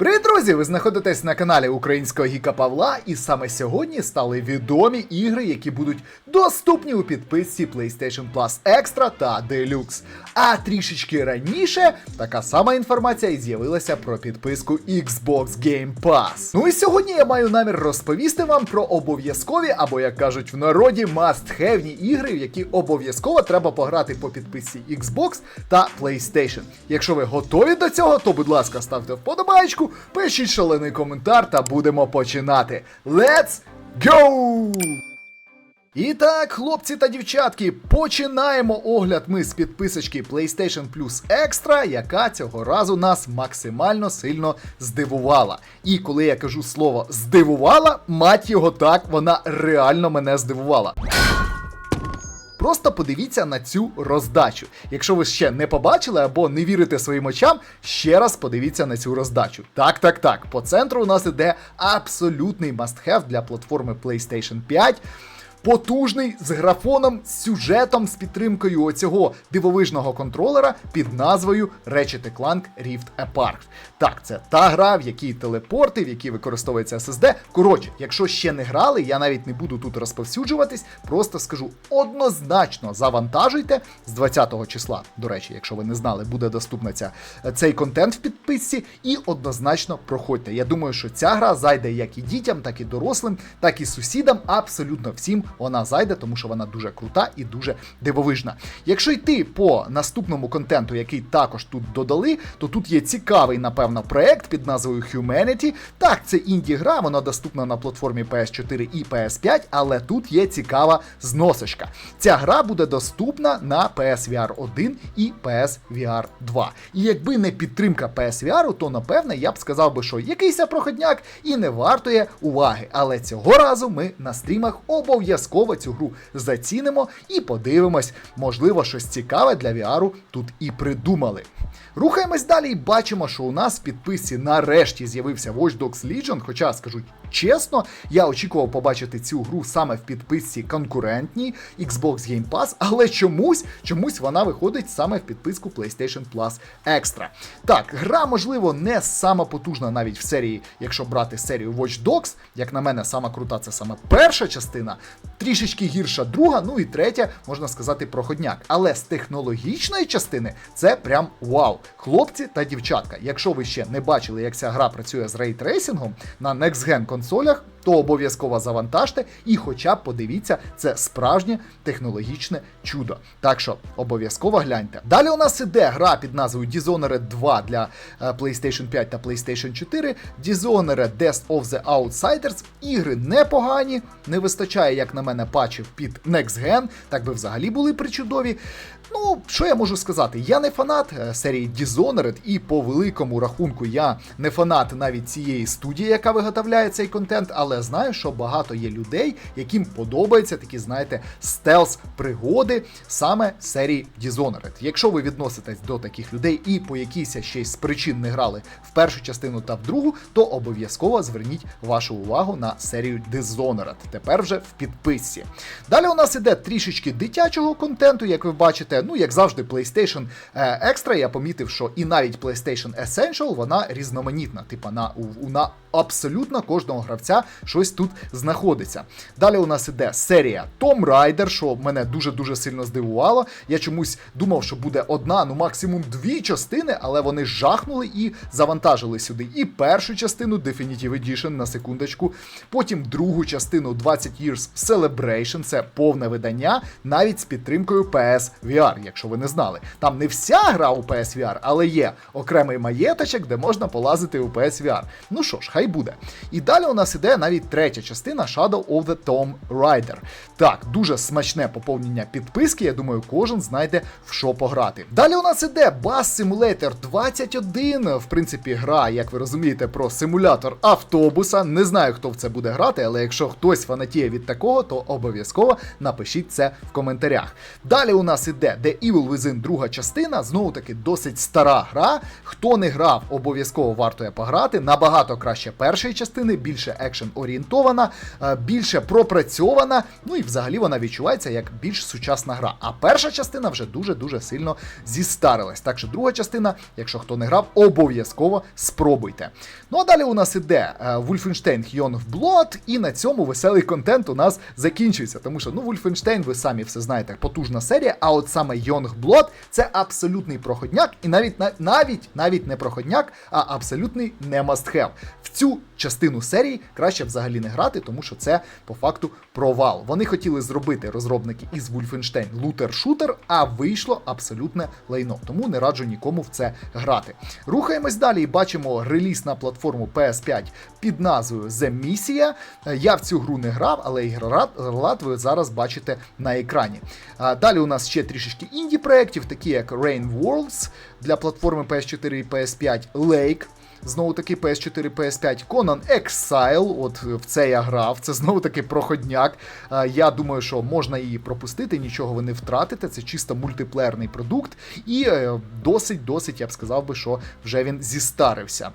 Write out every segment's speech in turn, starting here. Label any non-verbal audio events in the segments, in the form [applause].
Привіт, друзі! Ви знаходитесь на каналі Українського Гіка Павла, і саме сьогодні стали відомі ігри, які будуть доступні у підписці PlayStation Plus Extra та Deluxe. А трішечки раніше така сама інформація і з'явилася про підписку Xbox Game Pass. Ну і сьогодні я маю намір розповісти вам про обов'язкові, або як кажуть в народі, must-have ігри, в які обов'язково треба пограти по підписці Xbox та PlayStation. Якщо ви готові до цього, то будь ласка, ставте вподобайку, пишіть шалений коментар та будемо починати. Let's go! І так, хлопці та дівчатки, починаємо огляд ми з підписочки PlayStation Plus Extra, яка цього разу нас максимально сильно здивувала. І коли я кажу слово здивувала, мать його так, вона реально мене здивувала. Просто подивіться на цю роздачу. Якщо ви ще не побачили або не вірите своїм очам, ще раз подивіться на цю роздачу. Так, так, так. По центру у нас іде абсолютний must-have для платформи PlayStation 5. Потужний з графоном, з сюжетом, з підтримкою оцього дивовижного контролера під назвою Ratchet Clank Rift Apart. Так, це та гра, в якій телепорти, в якій використовується SSD. Коротше, якщо ще не грали, я навіть не буду тут розповсюджуватись, просто скажу однозначно завантажуйте з 20 числа. До речі, якщо ви не знали, буде доступна ця, цей контент в підписці, і однозначно проходьте. Я думаю, що ця гра зайде як і дітям, так і дорослим, так і сусідам. Абсолютно всім вона зайде, тому що вона дуже крута і дуже дивовижна. Якщо йти по наступному контенту, який також тут додали, то тут є цікавий, напевно, проект під назвою Humanity. Так, це інді-гра, вона доступна на платформі PS4 і PS5, але тут є цікава зносочка. Ця гра буде доступна на PSVR 1 і PSVR 2. І якби не підтримка PSVR, то напевне я б сказав би, що якийсь проходняк і не вартує уваги. Але цього разу ми на стрімах обов'язково цю гру зацінимо і подивимось, можливо, щось цікаве для VR тут і придумали. Рухаємось далі і бачимо, що у нас в підписці нарешті з'явився Watch Dogs Legion, хоча скажу чесно, я очікував побачити цю гру саме в підписці конкурентній Xbox Game Pass, але чомусь чомусь вона виходить саме в підписку PlayStation Plus Extra. Так, гра, можливо, не сама потужна навіть в серії, якщо брати серію Watch Dogs. Як на мене, сама крута це саме перша частина, трішечки гірша друга, ну і третя, можна сказати, проходняк. Але з технологічної частини це прям вау. Хлопці та дівчатка. Якщо ви ще не бачили, як ця гра працює з рейтрейсингом на Next Gen консолях, то обов'язково завантажте і хоча б подивіться, це справжнє технологічне чудо. Так що обов'язково гляньте. Далі у нас іде гра під назвою Dishonored 2 для е, PlayStation 5 та PlayStation 4. Dishonored Death of the Outsiders. Ігри непогані, не вистачає, як на мене, патчів під Next Gen, так би взагалі були причудові. Ну, що я можу сказати? Я не фанат е, серії Dishonored, і по великому рахунку я не фанат навіть цієї студії, яка виготовляє цей контент, але знаю, що багато є людей, яким подобаються такі, знаєте, стелс-пригоди саме серії Dishonored. Якщо ви відноситесь до таких людей і по якійсь ще з причин не грали в першу частину та в другу, то обов'язково зверніть вашу увагу на серію Dishonored. Тепер вже в підписці. Далі у нас іде трішечки дитячого контенту, як ви бачите. Ну, як завжди, PlayStation е, Extra, я помітив, що і навіть PlayStation Essential, вона різноманітна. Типа на, у, на абсолютно кожного гравця щось тут знаходиться. Далі у нас іде серія Tomb Raider, що мене дуже-дуже сильно здивувало. Я чомусь думав, що буде одна, ну максимум дві частини, але вони жахнули і завантажили сюди і першу частину Definitive Edition на секундочку. Потім другу частину 20 Years Celebration, це повне видання, навіть з підтримкою PS VR, якщо ви не знали. Там не вся гра у PS VR, але є окремий маєточок, де можна полазити у PS VR. Ну що ж, хай буде. І далі у нас іде навіть третя частина Shadow of the Tomb Raider. Так, дуже смачне поповнення підписки. Я думаю, кожен знайде в що пограти. Далі у нас іде Bus Simulator 21. В принципі, гра, як ви розумієте, про симулятор автобуса. Не знаю, хто в це буде грати, але якщо хтось фанатіє від такого, то обов'язково напишіть це в коментарях. Далі у нас іде The Evil Within друга частина. Знову таки досить стара гра. Хто не грав, обов'язково варто пограти. Набагато краще першої частини, більше екшен орієнтована, е, більше пропрацьована. Ну і взагалі вона відчувається як більш сучасна гра. А перша частина вже дуже-дуже сильно зістарилась. Так що друга частина, якщо хто не грав, обов'язково спробуйте. Ну а далі у нас іде е, Wolfenstein Youngblood, і на цьому веселий контент у нас закінчується. Тому що ну Wolfenstein, ви самі все знаєте, потужна серія. А от саме Youngblood – це абсолютний проходняк, і навіть навіть навіть не проходняк, а абсолютний не must have. В цю частину серії краще взагалі не грати, тому що це по факту провал. Вони хотіли зробити розробники із Wolfenstein лутер-шутер, а вийшло абсолютне лайно. Тому не раджу нікому в це грати. Рухаємось далі і бачимо реліз на платформу PS5 під назвою The Misia. Е, Я в цю гру не грав, але ігролад ви зараз бачите на екрані. Далі у нас ще трішечки інді проєктів, такі як Rain Worlds для платформи PS4 і PS5 Lake. Знову таки PS4, PS5 Conan Exile. От в це я грав. Це знову таки проходняк. Я думаю, що можна її пропустити, нічого ви не втратите. Це чисто мультиплеерний продукт, і е, досить, досить, я б сказав би, що вже він зістарився.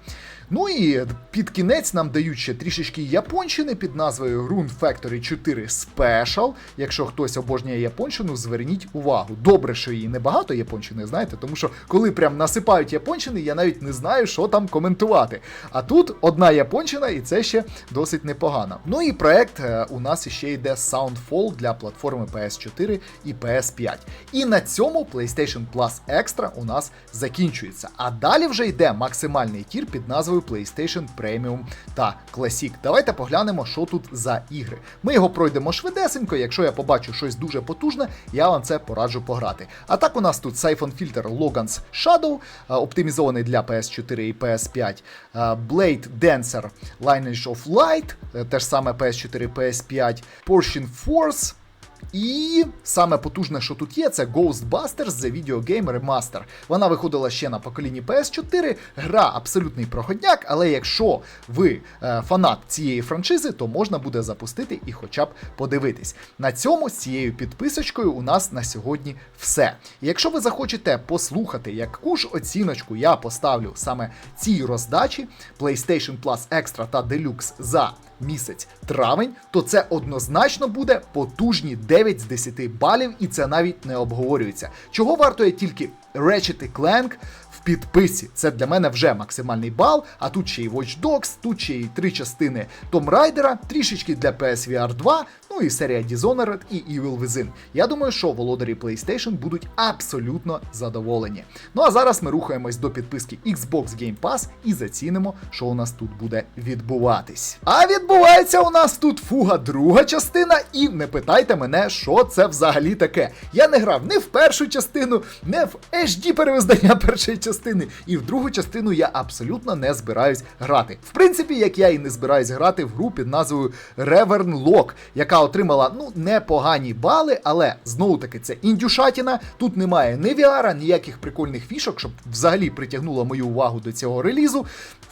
Ну і під кінець нам дають ще трішечки японщини під назвою Rune Factory 4 Special. Якщо хтось обожнює японщину, зверніть увагу. Добре, що її небагато японщини, знаєте, тому що коли прям насипають японщини, я навіть не знаю, що там коментувати. А тут одна японщина, і це ще досить непогано. Ну і проект е, у нас ще йде Soundfall для платформи PS4 і PS5. І на цьому PlayStation Plus Extra у нас закінчується. А далі вже йде максимальний тір під назвою PlayStation Premium та Classic. Давайте поглянемо, що тут за ігри. Ми його пройдемо швидесенько. Якщо я побачу щось дуже потужне, я вам це пораджу пограти. А так у нас тут Siphon Filter Logan's Shadow, е, оптимізований для PS4 і PS5. е, Blade Dancer Lineage of Light, е, те ж саме PS4 PS5, Portion Force. І саме потужне, що тут є, це Ghostbusters The Video Game Remaster. Вона виходила ще на поколінні PS4. Гра абсолютний проходняк, але якщо ви е, фанат цієї франшизи, то можна буде запустити і хоча б подивитись. На цьому з цією підписочкою у нас на сьогодні все. І якщо ви захочете послухати, яку ж оціночку я поставлю саме цій роздачі PlayStation Plus Extra та Deluxe за місяць травень, то це однозначно буде потужні 9 з 10 балів, і це навіть не обговорюється. Чого вартує тільки Ratchet Clank в підписі. Це для мене вже максимальний бал. А тут ще й Watch Dogs, тут ще й три частини Tomb Raider, трішечки для PSVR 2, ну і серія Dishonored і Evil Within. Я думаю, що володарі PlayStation будуть абсолютно задоволені. Ну а зараз ми рухаємось до підписки Xbox Game Pass і зацінимо, що у нас тут буде відбуватись. А відбувається у нас тут фуга друга частина, і не питайте мене, що це взагалі таке. Я не грав не в першу частину, не в HD перевиздання [laughs] першої частини, і в другу частину я абсолютно не збираюсь грати. В принципі, як я і не збираюсь грати в гру під назвою Revern Lock, яка отримала ну непогані бали, але знову таки це індюшатіна. Тут немає ні VR, ніяких прикольних фішок, щоб взагалі притягнуло мою увагу до цього релізу.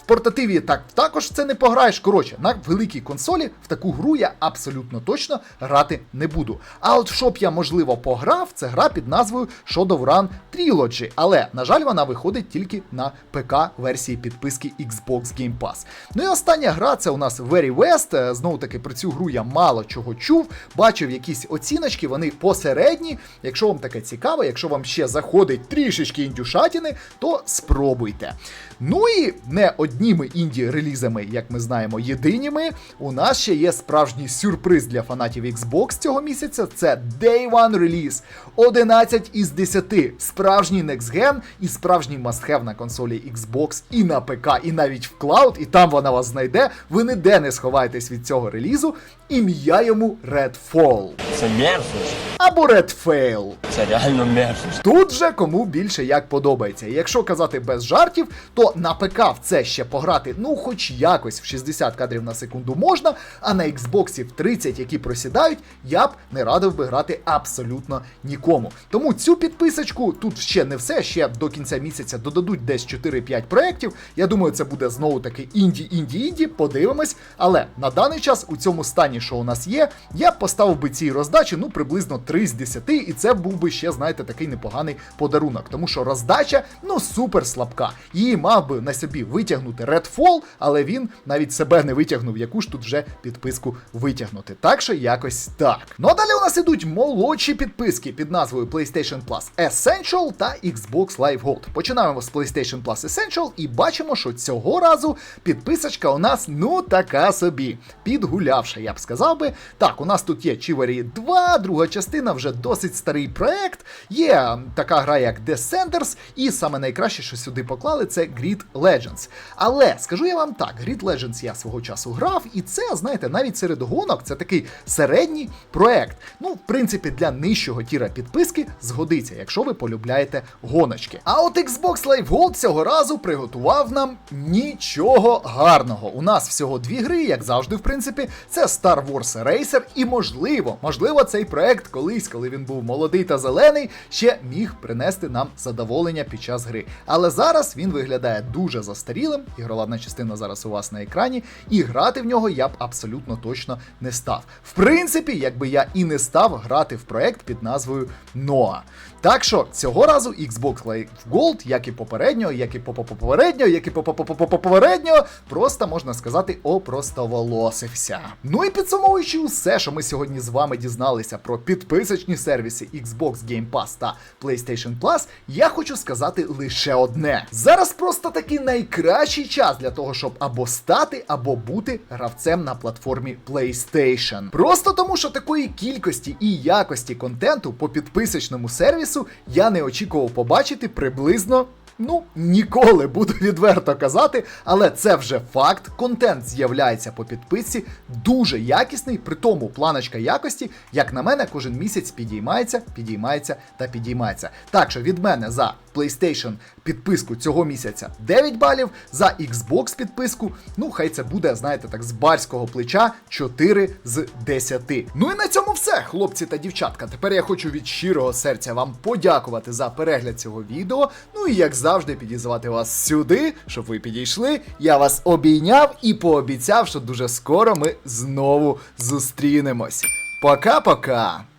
В портативі так також це не пограєш. Коротше, на великій консолі в таку гру я абсолютно точно грати не буду. А от щоб я можливо пограв, це гра під назвою Shadowrun Trilogy. Але, на жаль, вона виходить тільки на ПК версії підписки Xbox Game Pass. Ну і остання гра це у нас Very West. Е, Знову таки про цю гру я мало чого чув. Бачив якісь оціночки, вони посередні. Якщо вам таке цікаво, якщо вам ще заходить трішечки індюшатіни, то спробуйте. Ну і не одніми інді-релізами, як ми знаємо, єдиніми. У нас ще є справжній сюрприз для фанатів Xbox цього місяця. Це Day One реліз. 11 із 10. Справжній Next Gen і справжній must-have на консолі Xbox і на ПК, і навіть в клауд, і там вона вас знайде. Ви ніде не сховаєтесь від цього релізу. Ім'я йому Redfall. Це мерзость. Або Redfail. Це реально мерзость. Тут же кому більше як подобається. І Якщо казати без жартів, то на ПК в це ще пограти, ну хоч якось в 60 кадрів на секунду можна, а на Xbox в 30, які просідають, я б не радив би грати абсолютно нікому. Тому цю підписочку тут ще не все, ще до кінця місяця додадуть десь 4-5 проєктів. Я думаю, це буде знову таки інді, інді, інді. Подивимось. Але на даний час у цьому стані, що у нас є, я б поставив би цій роздачі ну приблизно 3 з 10, і це був би ще, знаєте, такий непоганий подарунок. Тому що роздача ну супер слабка. Її мав би на собі витягнути Redfall, але він навіть себе не витягнув, яку ж тут вже підписку витягнути. Так що якось так. Ну а далі у нас ідуть молодші підписки під назвою PlayStation Plus Essential та Xbox Live Gold. Починаємо з PlayStation Plus Essential і бачимо, що цього разу підписочка у нас ну така собі. Підгулявша, я б сказав би. Так, у нас тут є Chivalry 2, друга частина, вже досить старий проект. Є така гра, як Descenders, і саме найкраще, що сюди поклали, це Grid Legends. Але скажу я вам так, Grid Legends я свого часу грав, і це, знаєте, навіть серед гонок це такий середній проект. Ну, в принципі, для нижчого тіра підписки згодиться, якщо ви полюбляєте гоночки. А от Xbox Live Gold цього разу приготував нам нічого гарного. У нас всього дві гри, як завжди, в принципі, це Star Wars Racer, і можливо, можливо, цей проект колись, коли він був молодий та зелений, ще міг принести нам задоволення під час гри. Але зараз він виглядає дуже застарілим. Ігрова частина зараз у вас на екрані, і грати в нього я б абсолютно точно не став. В принципі, якби я і не став грати в проект під назвою Noah. Так що цього разу Xbox Live Gold, як і попереднього, як і попереднього, як і попереднього, просто можна сказати, опростоволосився. Ну і підсумовуючи усе, що ми сьогодні з вами дізналися про підписочні сервіси Xbox Game Pass та PlayStation Plus, я хочу сказати лише одне: зараз просто таки найкращий час для того, щоб або стати, або бути гравцем на платформі PlayStation. Просто тому, що такої кількості і якості контенту по підписочному сервісу я не очікував побачити приблизно. Ну, ніколи буду відверто казати, але це вже факт. Контент з'являється по підписці, дуже якісний, при тому планочка якості, як на мене, кожен місяць підіймається, підіймається та підіймається. Так що від мене за PlayStation підписку цього місяця 9 балів, за Xbox підписку, ну хай це буде, знаєте, так, з барського плеча 4 з 10. Ну і на цьому все, хлопці та дівчатка. Тепер я хочу від щирого серця вам подякувати за перегляд цього відео. Ну і як завжди, підізвати вас сюди, щоб ви підійшли. Я вас обійняв і пообіцяв, що дуже скоро ми знову зустрінемось. Пока-пока!